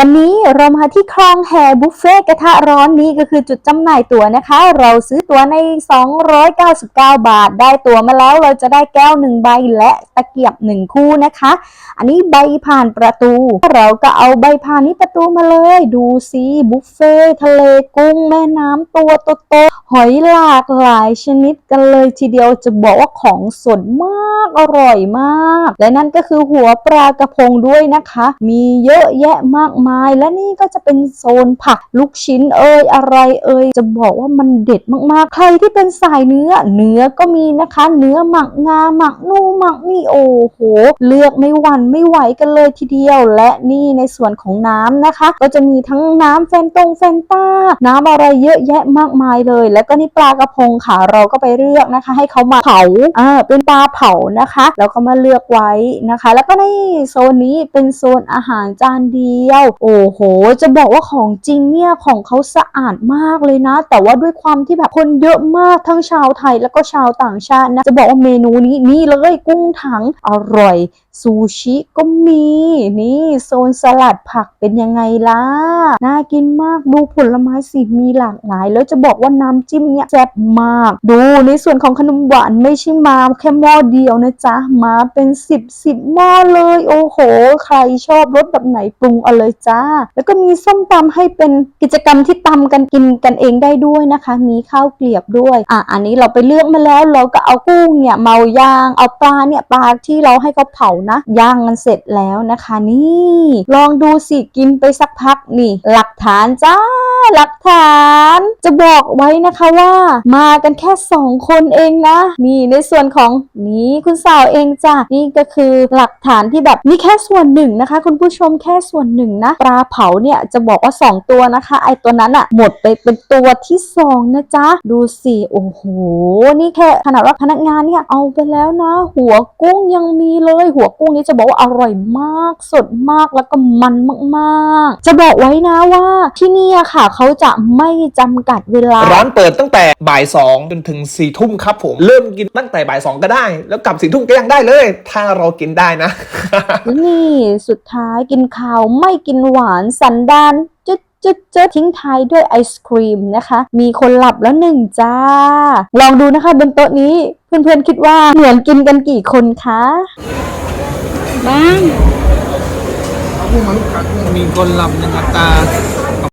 วันนี้เรามาที่คลองแฮบุฟเฟ่กระทะร้อนนี้ก็คือจุดจำหน่ายตั๋วนะคะ เราซื้อตั๋วใน 299 บาท ได้ตั๋วมาแล้วเราจะได้แก้วหนึ่งใบและตะเกียบหนึ่งคู่นะคะ อันนี้ใบผ่านประตู เราก็เอาใบผ่านนี้ประตูมาเลย ดูสิบุฟเฟ่ทะเลกุ้งแม่น้ำตัวโตๆ หอยหลากหลายชนิดกันเลยทีเดียวจะบอกว่าของสดมากอร่อยมาก และนั่นก็คือหัวปลากระพงด้วยนะคะ มีเยอะแยะมากมาย และนี่ก็จะเป็นโซนผักลูกชิ้นเอ่ยอะไรเอ่ยจะบอกว่ามันเด็ดมากๆ ใครที่เป็นสายเนื้อเนื้อก็มีนะคะ เนื้อหมักงาหมักนูหมักนี่โอ้โห เลือกไม่หวั่นไม่ไหวกันเลยทีเดียว และนี่ในส่วนของน้ำนะคะ ก็จะมีทั้งน้ำแฟนตงแฟนต้าน้ำอะไรเยอะแยะมากมายเลยแล้วก็นี่ปลากระพงค่ะเราก็ไปเลือกนะคะ ให้เขามาเผาอ่าเป็นปลาเผานะคะ แล้วก็มาเลือกไว้นะคะ แล้วก็ในโซนนี้เป็นโซนอาหารจานเดียว โอ้โห จะบอกว่าของจริงเนี่ยของเขาสะอาดมากเลยนะ แต่ว่าด้วยความที่แบบคนเยอะมากทั้งชาวไทยแล้วก็ชาวต่างชาตินะจะบอกว่าเมนูนี้นี่เลยกุ้งถังอร่อยซูชิก็มีนี่โซนสลัดผักเป็นยังไงล่ะน่ากินมากดูผลไม้สิมีหลากหลาย แล้วจะบอกว่าน้ำจิ้มเนี่ยแซ่บมาก ดูในส่วนของขนมหวานไม่ใช่มาแค่หม้อเดียวนะจ๊ะมาเป็นสิบสิบหม้อเลย โอ้โห ใครชอบรสแบบไหนปรุงเอาเลยจ้า แล้วก็มีส้มตำให้เป็นกิจกรรมที่ตำกันกินกันเองได้ด้วยนะคะ มีข้าวเกลียบด้วยอะอันนี้เราไปเลือกมาแล้วเราก็เอากุ้งเนี่ยเมาย่างเอาปลาเนี่ยปลาที่เราให้เขาเผานะย่างมันเสร็จแล้วนะคะ นี่ ลองดูสิกินไปสักพักนี่ หลักฐานจ้าหลักฐาน จะบอกไว้นะคะว่า มากันแค่สองคนเองนะ นี่ในส่วนของนี่คุณสาวเองจ้ะนี่ก็คือหลักฐานที่แบบนี่แค่ส่วนหนึ่งนะคะ คุณผู้ชมแค่ส่วนหนึ่งนะปลาเผาเนี่ยจะบอกว่า 2 ตัวนะคะ ไอตัวนั้นอะหมดไปเป็นตัวที่สองนะจ๊ะดูสิโอ้โหนี่แค่ขนาดว่าพนักงานเนี่ยเอาไปแล้วนะ หัวกุ้งยังมีเลย หัวกุ้งนี้จะบอกว่าอร่อยมากสดมากแล้วก็มันมาก ๆ จะบอกไว้นะว่าที่นี่อะค่ะเขาจะไม่จำกัดเวลาร้านเปิดตั้งแต่บ่ายสองจนถึงสี่ทุ่มครับผม เริ่มกินตั้งแต่บ่ายสองก็ได้ แล้วกลับสี่ทุ่มก็ยังได้เลย ถ้าเรากินได้นะ นี่สุดท้ายกินข้าวไม่กินหวานสันดานจุดจุดจุดทิ้งท้ายด้วยไอศครีมนะคะ มีคนหลับแล้วหนึ่งจ้า ลองดูนะคะบนโต๊ะนี้เพื่อนๆคิดว่าเหมือนกินกันกี่คนคะมีคนหลับในตา